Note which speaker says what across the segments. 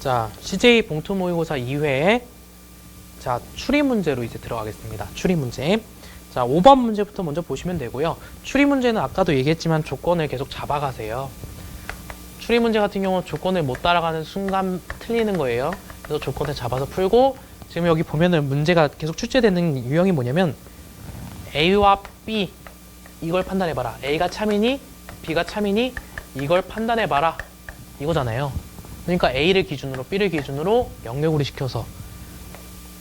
Speaker 1: 자, CJ 봉투 모의고사 2회에 자, 추리 문제로 이제 들어가겠습니다. 추리 문제. 자, 5번 문제부터 먼저 보시면 되고요. 추리 문제는 아까도 얘기했지만 조건을 계속 잡아가세요. 추리 문제 같은 경우는 조건을 못 따라가는 순간 틀리는 거예요. 그래서 조건을 잡아서 풀고 지금 여기 보면은 문제가 계속 출제되는 유형이 뭐냐면 A와 B 이걸 판단해봐라. A가 참이니 B가 참이니 이걸 판단해봐라. 이거잖아요. 그러니까 A를 기준으로 B를 기준으로 영역으로 시켜서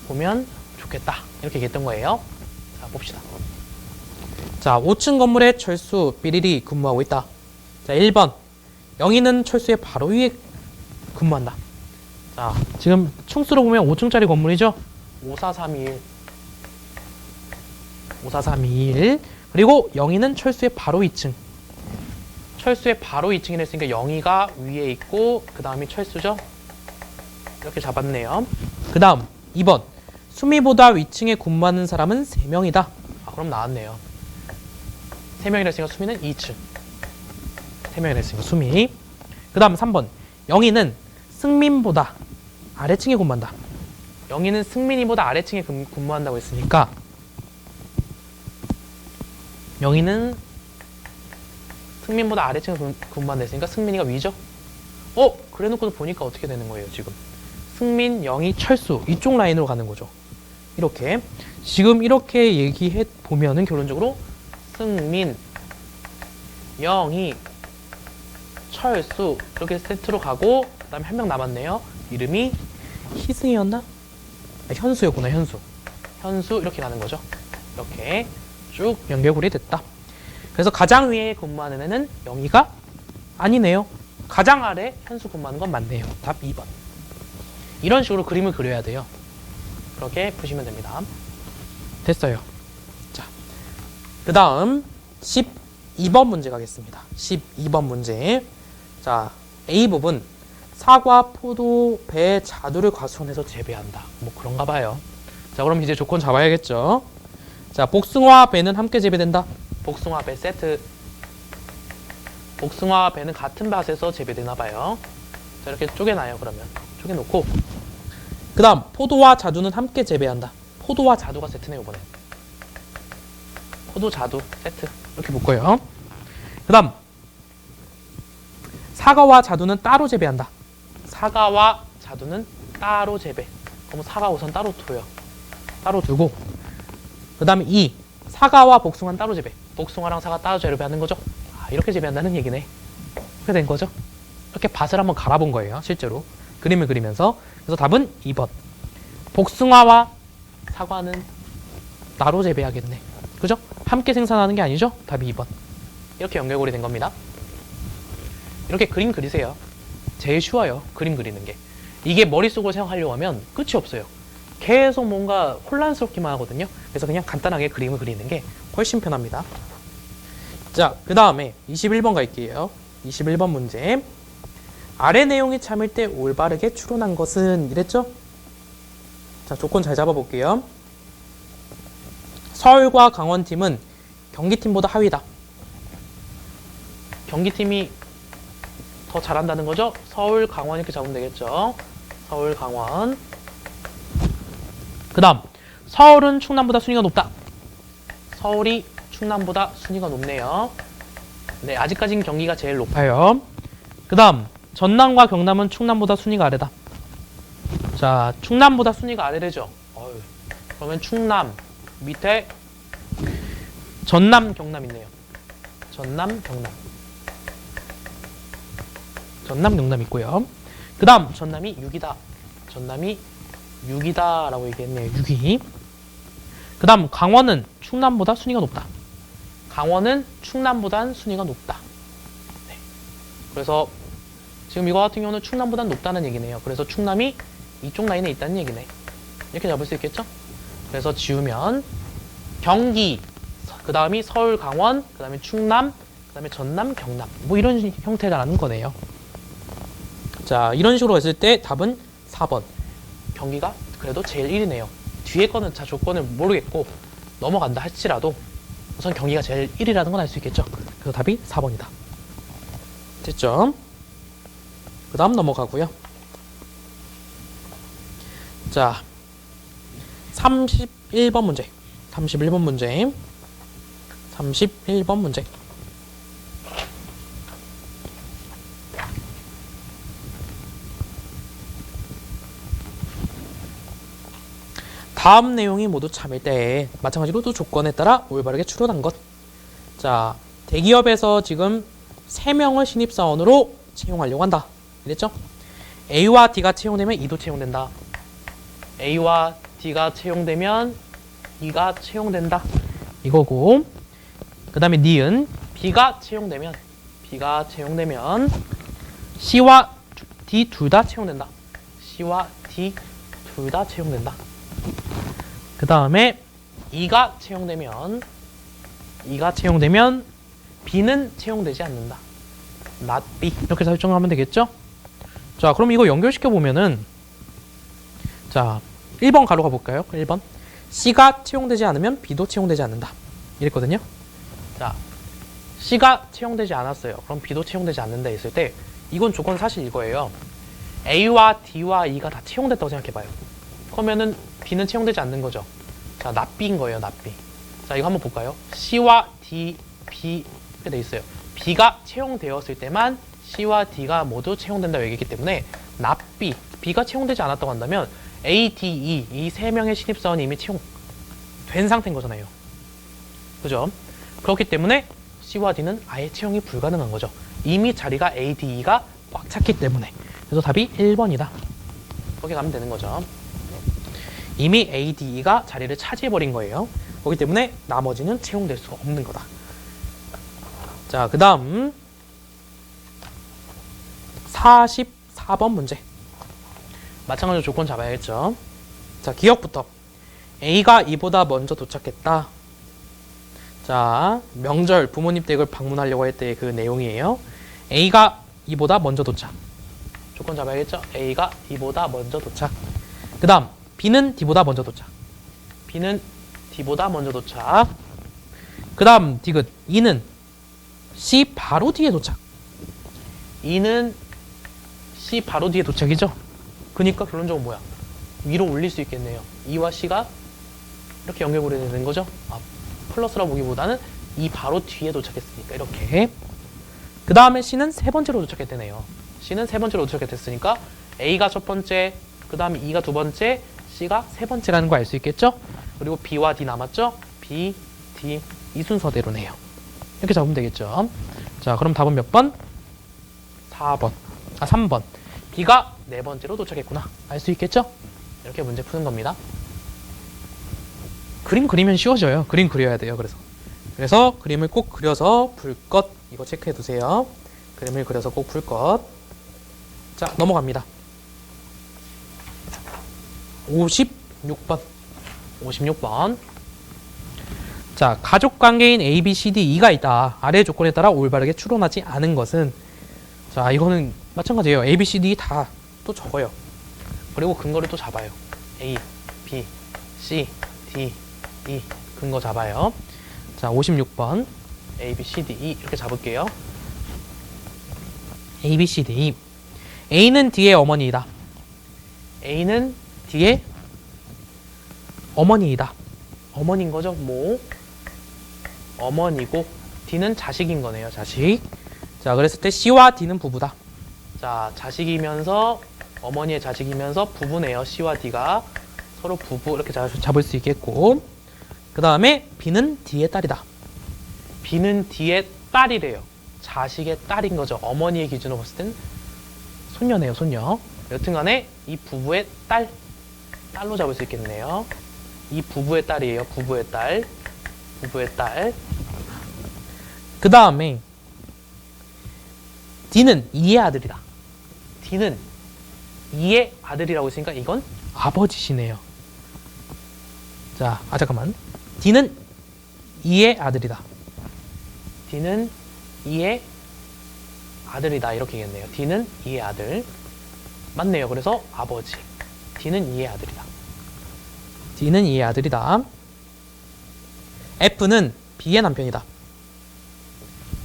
Speaker 1: 보면 좋겠다. 이렇게 얘기했던 거예요. 자, 봅시다. 자, 5층 건물에 철수 삐리리 근무하고 있다. 자, 1번. 영희는 철수의 바로 위에 근무한다. 자, 지금 층수로 보면 5층짜리 건물이죠? 54321. 54321. 그리고 영희는 철수의 바로 2층. 철수의 바로 2층이 됐으니까 영희가 위에 있고 그 다음이 철수죠? 이렇게 잡았네요. 그 다음 2번. 수미보다 위층에 근무하는 사람은 3명이다. 아, 그럼 나왔네요. 3명이라 했으니까 수미는 2층. 3명이라 했으니까 수미. 그 다음 3번. 영희는 승민보다 아래층에 근무한다. 영희는 승민이보다 아래층에 근- 근무한다고 했으니까 영희는 승민보다 아래층에 근- 근무한다 했으니까 승민이가 위죠? 어? 그래놓고 보니까 어떻게 되는 거예요 지금? 승민, 영희, 철수 이쪽 라인으로 가는 거죠. 이렇게 지금 이렇게 얘기해 보면은 결론적으로 승민, 영희, 철수 이렇게 세트로 가고 그 다음에 한 명 남았네요. 이름이 희승이었나? 아, 현수였구나 현수. 현수 이렇게 가는 거죠. 이렇게 쭉 연결고리 됐다. 그래서 가장 위에 근무하는 애는 영희가 아니네요. 가장 아래 현수 근무하는 건 맞네요. 답 2번. 이런 식으로 그림을 그려야 돼요. 그렇게 푸시면 됩니다. 됐어요. 자, 그 다음 12번 문제 가겠습니다. 12번 문제. 자, A 부분 사과, 포도, 배, 자두를 과수원에서 재배한다. 뭐 그런가 봐요. 자, 그럼 이제 조건 잡아야겠죠. 자, 복숭아와 배는 함께 재배된다. 복숭아, 배 세트. 복숭아와 배는 같은 밭에서 재배되나 봐요. 자, 이렇게 쪼개놔요, 그러면. 쪼개놓고. 그 다음, 포도와 자두는 함께 재배한다. 포도와 자두가 세트네요, 이번에. 포도, 자두, 세트. 이렇게 묶어요. 그 다음, 사과와 자두는 따로 재배한다. 사과와 자두는 따로 재배. 그럼 사과 우선 따로 둬요. 따로 두고. 그 다음에 2. 사과와 복숭아는 따로 재배. 복숭아랑 사과 따로 재배하는 거죠. 아, 이렇게 재배한다는 얘기네. 이렇게 된 거죠. 이렇게 밭을 한번 갈아본 거예요. 실제로. 그림을 그리면서. 그래서 답은 2번. 복숭아와 사과는 따로 재배하겠네. 그죠? 함께 생산하는 게 아니죠? 답이 2번. 이렇게 연결고리 된 겁니다. 이렇게 그림 그리세요. 제일 쉬워요. 그림 그리는 게. 이게 머릿속으로 생각하려고 하면 끝이 없어요. 계속 뭔가 혼란스럽기만 하거든요. 그래서 그냥 간단하게 그림을 그리는 게 훨씬 편합니다. 자, 그 다음에 21번 갈게요. 21번 문제. 아래 내용이 참을 때 올바르게 추론한 것은 이랬죠? 자, 조건 잘 잡아볼게요. 서울과 강원팀은 경기팀보다 하위다. 경기팀이 더 잘한다는 거죠? 서울, 강원 이렇게 잡으면 되겠죠? 서울, 강원. 그 다음, 서울은 충남보다 순위가 높다. 서울이 충남보다 순위가 높네요. 네, 아직까지는 경기가 제일 높아요. 그 다음, 전남과 경남은 충남보다 순위가 아래다. 자, 충남보다 순위가 아래죠. 어휴, 그러면 충남 밑에 전남, 경남 있네요. 전남, 경남. 전남, 경남 있고요. 그 다음, 전남이 6이다. 전남이 6이다라고 얘기했네요. 6위. 그 다음, 강원은 충남보다 순위가 높다. 강원은 충남보단 순위가 높다. 네. 그래서 지금 이거 같은 경우는 충남보단 높다는 얘기네요. 그래서 충남이 이쪽 라인에 있다는 얘기네. 이렇게 잡을 수 있겠죠? 그래서 지우면 경기, 그 다음이 서울, 강원, 그 다음에 충남, 그 다음에 전남, 경남. 뭐 이런 형태라는 거네요. 자, 이런 식으로 했을 때 답은 4번. 경기가 그래도 제일 1위네요. 뒤에 거는 자 조건을 모르겠고 넘어간다 할지라도 우선 경기가 제일 1위라는 건 알 수 있겠죠. 그래서 답이 4번이다. 됐죠? 그 다음 넘어가고요. 자, 31번 문제. 31번 문제. 31번 문제. 다음 내용이 모두 참일 때 마찬가지로 또 조건에 따라 올바르게 추론한 것. 자, 대기업에서 지금 3명을 신입사원으로 채용하려고 한다. 이랬죠? A와 D가 채용되면 E도 채용된다. A와 D가 채용되면 E가 채용된다. 이거고. 그 다음에 니은 B가 채용되면 B가 채용되면 C와 D 둘 다 채용된다. C와 D 둘 다 채용된다. 그 다음에 E가 채용되면 E가 채용되면 B는 채용되지 않는다. not B. 이렇게 설정하면 되겠죠? 자 그럼 이거 연결시켜 보면은 자 1번 가로 가볼까요? 1번. C가 채용되지 않으면 B도 채용되지 않는다. 이랬거든요. 자 C가 채용되지 않았어요. 그럼 B도 채용되지 않는다 했을 때 이건 조건 사실 이거예요. A와 D와 E가 다 채용됐다고 생각해봐요 그러면은 B는 채용되지 않는 거죠 자 B인 거예요 B 자 이거 한번 볼까요? C와 D, B 이렇게 돼 있어요 B가 채용되었을 때만 C와 D가 모두 채용된다고 얘기했기 때문에 B, B가 채용되지 않았다고 한다면 A, D, E 이 세 명의 신입사원이 이미 채용된 상태인 거잖아요. 그죠? 그렇기 때문에 C와 D는 아예 채용이 불가능한 거죠. 이미 자리가 A, D, E가 꽉 찼기 때문에. 그래서 답이 1번이다. 그렇게 가면 되는 거죠. 이미 A, D, E가 자리를 차지해버린 거예요. 그렇기 때문에 나머지는 채용될 수 없는 거다. 자, 그 다음 44번 문제. 마찬가지로 조건 잡아야겠죠. 자, 기억부터. A가 이보다 먼저 도착했다. 자, 명절 부모님 댁을 방문하려고 할 때 그 내용이에요. A가 이보다 먼저 도착. 조건 잡아야겠죠? A가 이보다 먼저 도착. 그 다음, B는 D보다 먼저 도착. B는 D보다 먼저 도착. 그 다음, 디귿. E는 C 바로 뒤에 도착. E는 C 바로 뒤에 도착이죠? 그니까 결론적으로 뭐야? 위로 올릴 수 있겠네요. E와 C가 이렇게 연결고리 되는 거죠? 아, 플러스라 보기보다는 E 바로 뒤에 도착했으니까 이렇게. 그 다음에 C는 세 번째로 도착했대네요. C는 세 번째로 도착했으니까 A가 첫 번째, 그 다음에 E가 두 번째, C가 세 번째라는 거 알 수 있겠죠? 그리고 B와 D 남았죠? B, D 이 순서대로네요. 이렇게 잡으면 되겠죠? 자, 그럼 답은 몇 번? 4번. 아, 3번. B가 네 번째로 도착했구나. 알 수 있겠죠? 이렇게 문제 푸는 겁니다. 그림 그리면 쉬워져요. 그림 그려야 돼요. 그래서. 그래서 그림을 꼭 그려서 풀 것. 이거 체크해 두세요. 그림을 그려서 꼭풀 것. 자, 넘어갑니다. 56번. 56번. 자, 가족 관계인 A, B, C, D, E가 있다. 아래 조건에 따라 올바르게 추론하지 않은 것은 자, 이거는 마찬가지예요. A, B, C, D 다 또 적어요. 그리고 근거를 또 잡아요. A, B, C, D, E 근거 잡아요. 자, 56번 A, B, C, D, E 이렇게 잡을게요. A, B, C, D, E A는 D의 어머니이다. A는 D의 어머니이다. 어머니인 거죠? 뭐 어머니고 D는 자식인 거네요. 자식. 자, 그랬을 때 C와 D는 부부다. 자, 자식이면서 어머니의 자식이면서 부부네요. C와 D가 서로 부부 이렇게 잡- 잡을 수 있겠고. 그 다음에 B는 D의 딸이다. B는 D의 딸이래요. 자식의 딸인 거죠. 어머니의 기준으로 봤을 땐 손녀네요, 손녀. 여튼간에 이 부부의 딸, 딸로 잡을 수 있겠네요. 이 부부의 딸이에요. 부부의 딸, 부부의 딸. 그 다음에 D는 이의 아들이다. D는 이의 아들이라고 했으니까 이건 아버지시네요. 자, 아 잠깐만. D는 이의 아들이다. D는 이의 아들이다 이렇게겠네요. D는 이의 아들. 맞네요. 그래서 아버지. D는 이의 아들이다. D는 이의 아들이다. F는 B의 남편이다.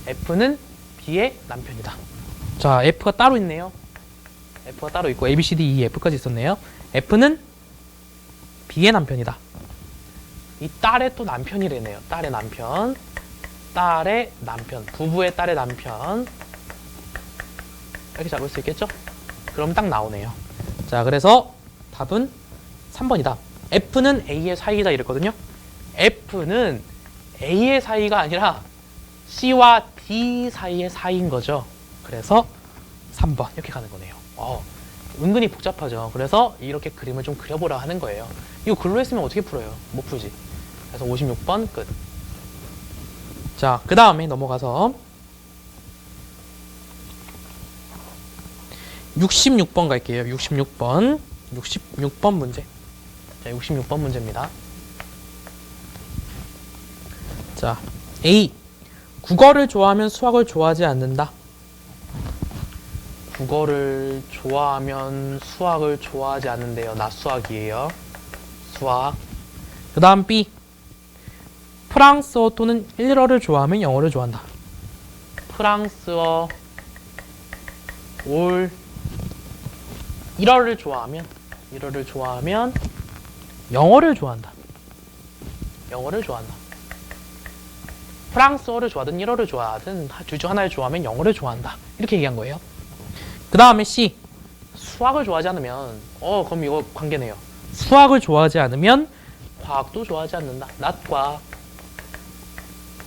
Speaker 1: F는 B의 남편이다. 자, F가 따로 있네요. F가 따로 있고 A, B, C, D, E, F까지 있었네요. F는 B의 남편이다. 이 딸의 또 남편이래네요. 딸의 남편. 딸의 남편. 부부의 딸의 남편. 이렇게 잡을 수 있겠죠? 그럼 딱 나오네요. 자, 그래서 답은 3번이다. F는 A의 사이다 이랬거든요. F는 A의 사이가 아니라 C와 D 사이의 사이인 거죠. 그래서 3번 이렇게 가는 거네요. 어, 은근히 복잡하죠. 그래서 이렇게 그림을 좀 그려보라 하는 거예요. 이거 글로 했으면 어떻게 풀어요? 못 풀지. 그래서 56번 끝. 자, 그 다음에 넘어가서 66번 갈게요. 66번. 66번 문제. 자, 66번 문제입니다. 자, A. 국어를 좋아하면 수학을 좋아하지 않는다. 국어를 좋아하면 수학을 좋아하지 않는데요. 나 수학이에요. 수학. 그 다음 B. 프랑스어 또는 일어를 좋아하면 영어를 좋아한다. 프랑스어, 올, 일어를 좋아하면, 일어를 좋아하면 영어를 좋아한다. 영어를 좋아한다. 프랑스어를 좋아하든 일어를 좋아하든 둘중 하나를 좋아하면 영어를 좋아한다. 이렇게 얘기한 거예요. 그 다음에 C. 수학을 좋아하지 않으면, 어, 그럼 이거 관계네요. 수학을 좋아하지 않으면 과학도 좋아하지 않는다. 낮과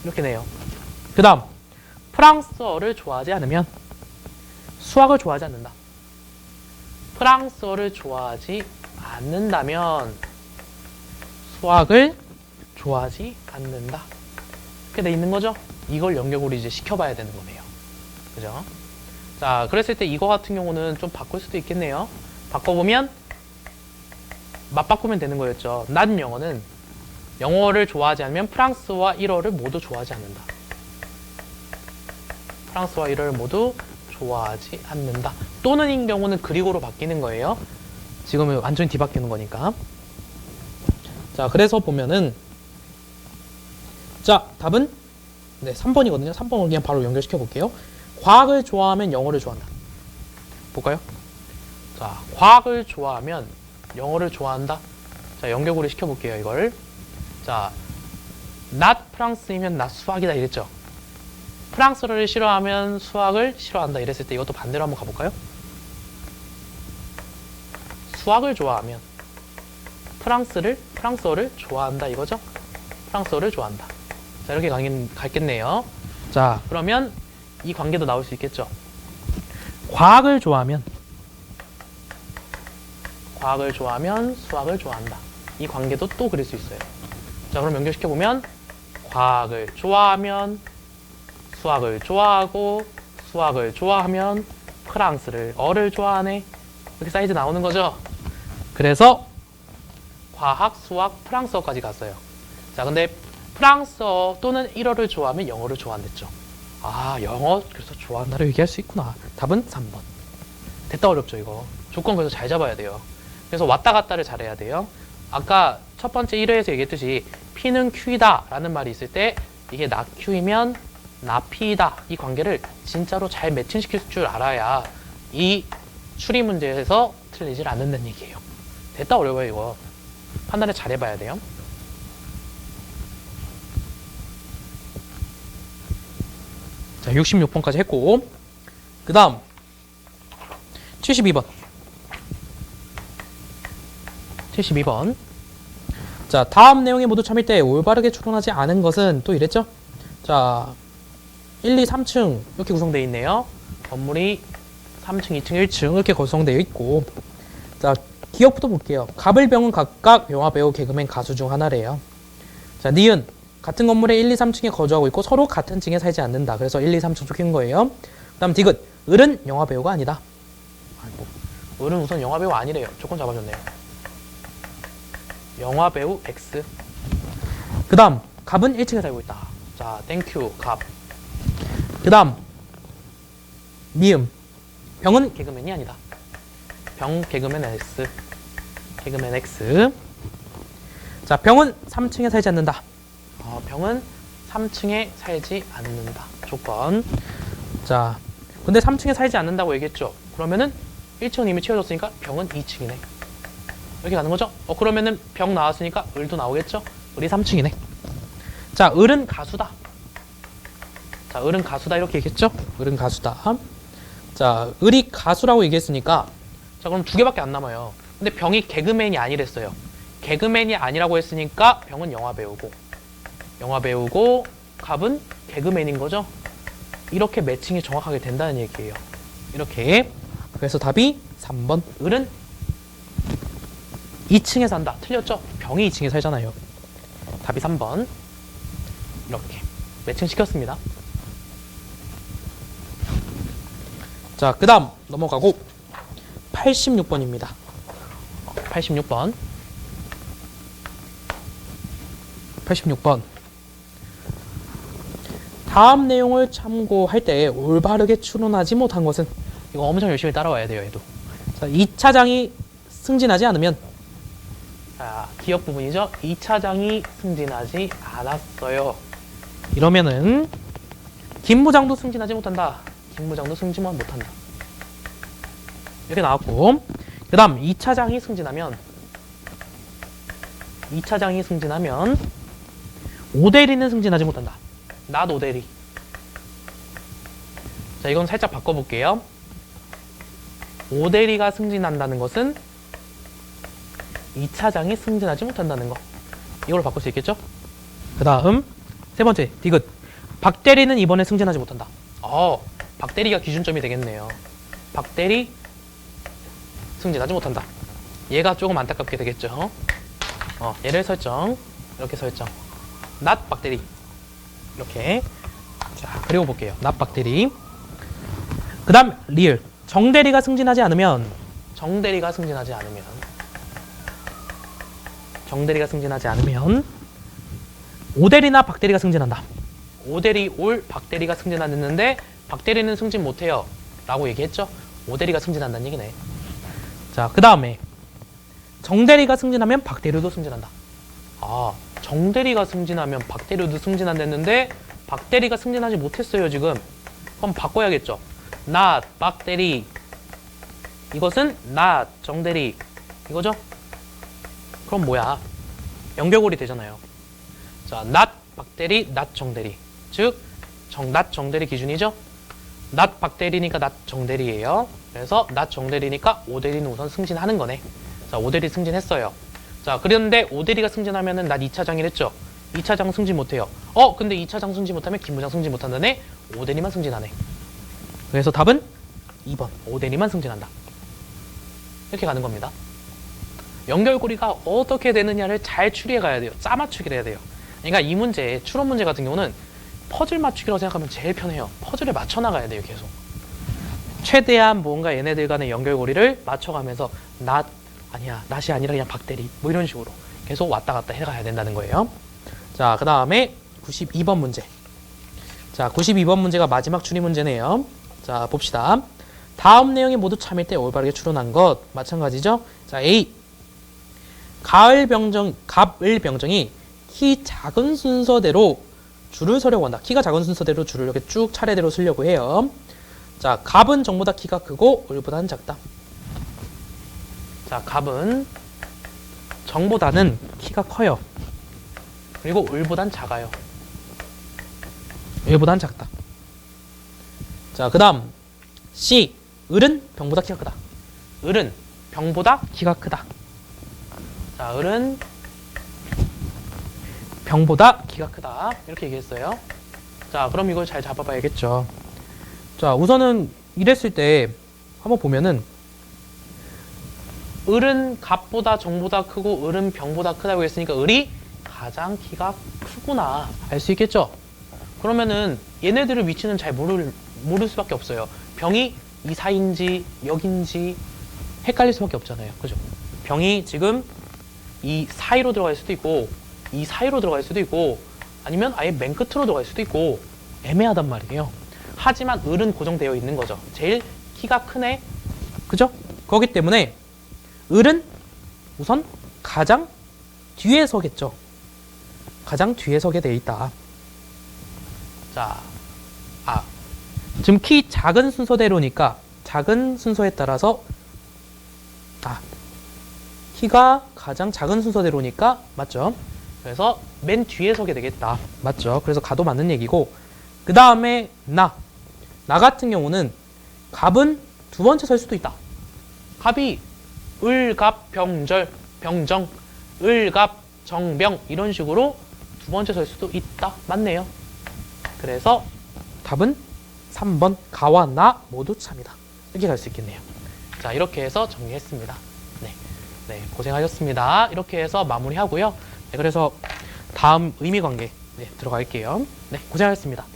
Speaker 1: 이렇게 네요. 그 다음, 프랑스어를 좋아하지 않으면 수학을 좋아하지 않는다. 프랑스어를 좋아하지 않는다면 수학을 좋아하지 않는다. 이렇게 돼 있는 거죠? 이걸 연결고리 이제 시켜봐야 되는 거네요. 그죠? 자, 그랬을 때 이거 같은 경우는 좀 바꿀 수도 있겠네요. 바꿔보면 맞바꾸면 되는 거였죠. 난 영어는 영어를 좋아하지 않으면 프랑스와 일어를 모두 좋아하지 않는다. 프랑스와 일어를 모두 좋아하지 않는다. 또는인 경우는 그리고로 바뀌는 거예요. 지금은 완전히 뒤바뀌는 거니까. 자, 그래서 보면은 자, 답은 네, 3번이거든요. 3번을 그냥 바로 연결시켜 볼게요. 과학을 좋아하면 영어를 좋아한다. 볼까요? 자, 과학을 좋아하면 영어를 좋아한다. 자, 연결고리 시켜 볼게요, 이걸. 자, not 프랑스이면 not 수학이다 이랬죠. 프랑스어를 싫어하면 수학을 싫어한다 이랬을 때 이것도 반대로 한번 가볼까요? 수학을 좋아하면 프랑스를 프랑스어를 좋아한다 이거죠? 프랑스어를 좋아한다. 자 이렇게 가긴 갈겠네요. 자 그러면 이 관계도 나올 수 있겠죠. 과학을 좋아하면 과학을 좋아하면 수학을 좋아한다. 이 관계도 또 그릴 수 있어요. 자 그럼 연결시켜 보면 과학을 좋아하면 수학을 좋아하고 수학을 좋아하면 프랑스를 어를 좋아하네 이렇게 사이즈 나오는 거죠. 그래서 과학, 수학, 프랑스어까지 갔어요. 자 근데 프랑스어 또는 일어를 좋아하면 영어를 좋아한댔죠. 아 영어 그래서 좋아한다를 얘기할 수 있구나. 답은 3번. 됐다 어렵죠 이거. 조건 그래서 잘 잡아야 돼요. 그래서 왔다 갔다를 잘해야 돼요. 아까 첫 번째 1회에서 얘기했듯이 P는 Q이다 라는 말이 있을 때 이게 나 Q이면 나 P이다 이 관계를 진짜로 잘 매칭시킬 줄 알아야 이 추리 문제에서 틀리질 않는다는 얘기예요. 됐다 어려워요 이거. 판단을 잘 해봐야 돼요. 자 66번까지 했고 그 다음 72번 72번. 자, 다음 내용이 모두 참일 때 올바르게 추론하지 않은 것은 또 이랬죠? 자, 1, 2, 3층 이렇게 구성되어 있네요. 건물이 3층, 2층, 1층 이렇게 구성되어 있고 자, 기억부터 볼게요. 갑을병은 각각 영화 배우, 개그맨, 가수 중 하나래요. 자, 니은 같은 건물에 1, 2, 3층에 거주하고 있고 서로 같은 층에 살지 않는다. 그래서 1, 2, 3층 적힌 거예요. 그 다음 디귿 을은 영화 배우가 아니다. 아이고, 을은 우선 영화 배우 아니래요. 조건 잡아줬네요. 영화 배우 X. 그 다음, 갑은 1층에 살고 있다. 자, 땡큐, 갑. 그 다음, 미음. 병은 개그맨이 아니다. 병, 개그맨 X. 개그맨 X. 자, 병은 3층에 살지 않는다. 어, 병은 3층에 살지 않는다. 조건. 자, 근데 3층에 살지 않는다고 얘기했죠. 그러면은 1층은 이미 채워졌으니까 병은 2층이네. 이렇게 가는 거죠? 어 그러면은 병 나왔으니까 을도 나오겠죠? 을이 3층이네. 자, 을은 가수다. 자, 을은 가수다 이렇게 얘기했죠? 을은 가수다. 자, 을이 가수라고 얘기했으니까 자, 그럼 두 개밖에 안 남아요. 근데 병이 개그맨이 아니랬어요. 개그맨이 아니라고 했으니까 병은 영화 배우고 영화 배우고 갑은 개그맨인 거죠? 이렇게 매칭이 정확하게 된다는 얘기예요. 이렇게. 그래서 답이 3번. 을은 2층에 산다. 틀렸죠? 병이 2층에 살잖아요. 답이 3번. 이렇게 매칭 시켰습니다. 자, 그 다음 넘어가고 86번입니다. 86번. 86번. 다음 내용을 참고할 때 올바르게 추론하지 못한 것은 이거 엄청 열심히 따라와야 돼요, 얘도. 자, 2차장이 승진하지 않으면 자, 기억 부분이죠. 2차장이 승진하지 않았어요. 이러면은 김 부장도 승진하지 못한다. 김 부장도 승진 못한다. 이렇게 나왔고 그 다음 2차장이 승진하면 2차장이 승진하면 오대리는 승진하지 못한다. 낫 오대리. 자, 이건 살짝 바꿔볼게요. 오대리가 승진한다는 것은 2차장이 승진하지 못한다는 거. 이걸로 바꿀 수 있겠죠? 그 다음 세 번째 디귿. 박대리는 이번에 승진하지 못한다. 어, 박대리가 기준점이 되겠네요. 박대리 승진하지 못한다. 얘가 조금 안타깝게 되겠죠? 어, 얘를 설정. 이렇게 설정. 낫 박대리. 이렇게. 자, 그리고 볼게요. 낫 박대리. 그 다음 리을. 정대리가 승진하지 않으면 정대리가 승진하지 않으면 정대리가 승진하지 않으면 오대리나 박대리가 승진한다. 오대리 올 박대리가 승진 안 했는데 박대리는 승진 못해요. 라고 얘기했죠. 오대리가 승진한다는 얘기네. 자, 그 다음에 정대리가 승진하면 박대리도 승진한다. 아, 정대리가 승진하면 박대리도 승진 안 됐는데 박대리가 승진하지 못했어요, 지금. 그럼 바꿔야겠죠. 나 박대리 이것은 나 정대리 이거죠? 그럼 뭐야? 연결고리 되잖아요. 자, 낫 박대리, 낫 정대리. 즉, 정, 낫 정대리 기준이죠? 낫 박대리니까 낫 정대리예요. 그래서 낫 정대리니까 오대리는 우선 승진하는 거네. 자, 오대리 승진했어요. 자, 그런데 오대리가 승진하면은 낫 2차장이랬죠? 2차장 승진 못해요. 어, 근데 2차장 승진 못하면 김부장 승진 못한다네? 오대리만 승진하네. 그래서 답은 2번. 오대리만 승진한다. 이렇게 가는 겁니다. 연결고리가 어떻게 되느냐를 잘 추리해 가야 돼요. 짜맞추기를 해야 돼요. 그러니까 이 문제, 추론 문제 같은 경우는 퍼즐 맞추기라고 생각하면 제일 편해요. 퍼즐을 맞춰 나가야 돼요, 계속. 최대한 뭔가 얘네들 간의 연결고리를 맞춰가면서 낫 아니야, 낫이 아니라 그냥 박대리 뭐 이런 식으로 계속 왔다 갔다 해가야 된다는 거예요. 자, 그 다음에 92번 문제. 자, 92번 문제가 마지막 추리 문제네요. 자, 봅시다. 다음 내용이 모두 참일 때 올바르게 추론한 것 마찬가지죠. 자, A. 가을 병정, 갑을 병정이 키 작은 순서대로 줄을 서려고 한다. 키가 작은 순서대로 줄을 이렇게 쭉 차례대로 쓰려고 해요. 자, 갑은 정보다 키가 크고 을보다는 작다. 자, 갑은 정보다는 키가 커요. 그리고 을보단 작아요. 을보단 작다. 자, 그 다음 C. 을은 병보다 키가 크다. 을은 병보다 키가 크다. 자, 을은 병보다 키가 크다. 이렇게 얘기했어요. 자, 그럼 이걸 잘 잡아봐야겠죠. 자, 우선은 이랬을 때 한번 보면은 을은 갑보다 정보다 크고 을은 병보다 크다고 했으니까 을이 가장 키가 크구나 알 수 있겠죠? 그러면은 얘네들의 위치는 잘 모를 모를 수밖에 없어요. 병이 이 사이인지 여긴지 헷갈릴 수밖에 없잖아요. 그죠? 병이 지금 이 사이로 들어갈 수도 있고 이 사이로 들어갈 수도 있고 아니면 아예 맨 끝으로 들어갈 수도 있고 애매하단 말이에요. 하지만 을은 고정되어 있는 거죠. 제일 키가 크네. 그죠? 그렇기 때문에 을은 우선 가장 뒤에 서겠죠. 가장 뒤에 서게 돼 있다. 자, 아, 지금 키 작은 순서대로니까 작은 순서에 따라서 아, 키가 가장 작은 순서대로니까 맞죠? 그래서 맨 뒤에 서게 되겠다. 맞죠? 그래서 가도 맞는 얘기고 그 다음에 나. 나 같은 경우는 갑은 두 번째 설 수도 있다. 갑이 을, 갑, 병절, 병정, 을, 갑, 정병 이런 식으로 두 번째 설 수도 있다. 맞네요. 그래서 답은 3번 가와 나 모두 참이다. 이렇게 갈 수 있겠네요. 자 이렇게 해서 정리했습니다. 네, 네 고생하셨습니다. 이렇게 해서 마무리하고요. 네, 그래서 다음 의미 관계 네, 들어갈게요. 네 고생하셨습니다.